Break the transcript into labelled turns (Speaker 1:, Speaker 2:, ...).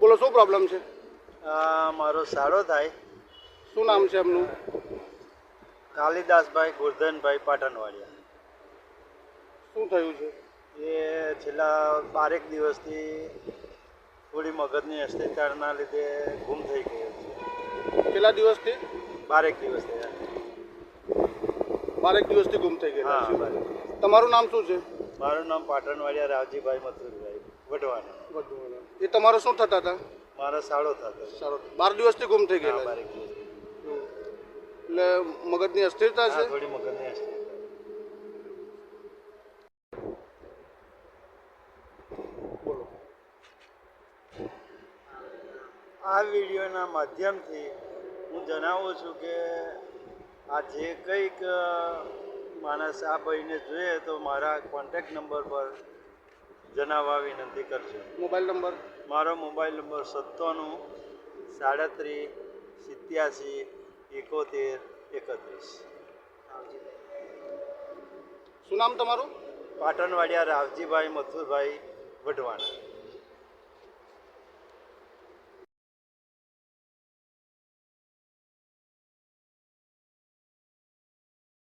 Speaker 1: બોલો શું પ્રોબ્લેમ છે?
Speaker 2: મારો સાડો થાય.
Speaker 1: શું નામ છે એમનું?
Speaker 2: કાલિદાસભાઈ ગોરધનભાઈ પાટણવાડિયા.
Speaker 1: શું થયું છે?
Speaker 2: એ છેલ્લા બારેક દિવસથી થોડી મગજની અસ્થિરતાના લીધે ગુમ થઈ ગયો છે.
Speaker 1: કેટલા દિવસથી?
Speaker 2: બારેક દિવસ થયા
Speaker 1: બારેક દિવસથી ગુમ થઈ ગયા
Speaker 2: હા
Speaker 1: તમારું નામ શું છે?
Speaker 2: મારું નામ પાટણવાડિયા રાવજીભાઈ મથુરભાઈ
Speaker 1: વઢવાના. એ તમારો શું થતા હતા?
Speaker 2: મારા સાળો થતો
Speaker 1: સારું બાર દિવસથી ગુમ થઈ ગયા
Speaker 2: બાર દિવસ
Speaker 1: એટલે મગજની અસ્થિરતા છે?
Speaker 2: થોડી મગજની અસ્થિરતા. આ વિડીયોના માધ્યમથી હું જણાવું છું કે આ જે કંઈક માણસ આ ભાઈને જોઈએ તો મારા કોન્ટેક્ટ નંબર પર જણાવવા વિનંતી કરજો.
Speaker 1: Mobile number?
Speaker 2: મારો મોબાઈલ નંબર સત્તાણું સાડત્રીસ સિત્યાસી એકોતેર એકત્રીસ.
Speaker 1: શું નામ તમારું?
Speaker 2: પાટણવાડિયા રાવજીભાઈ મથુરભાઈ વઢવાણા.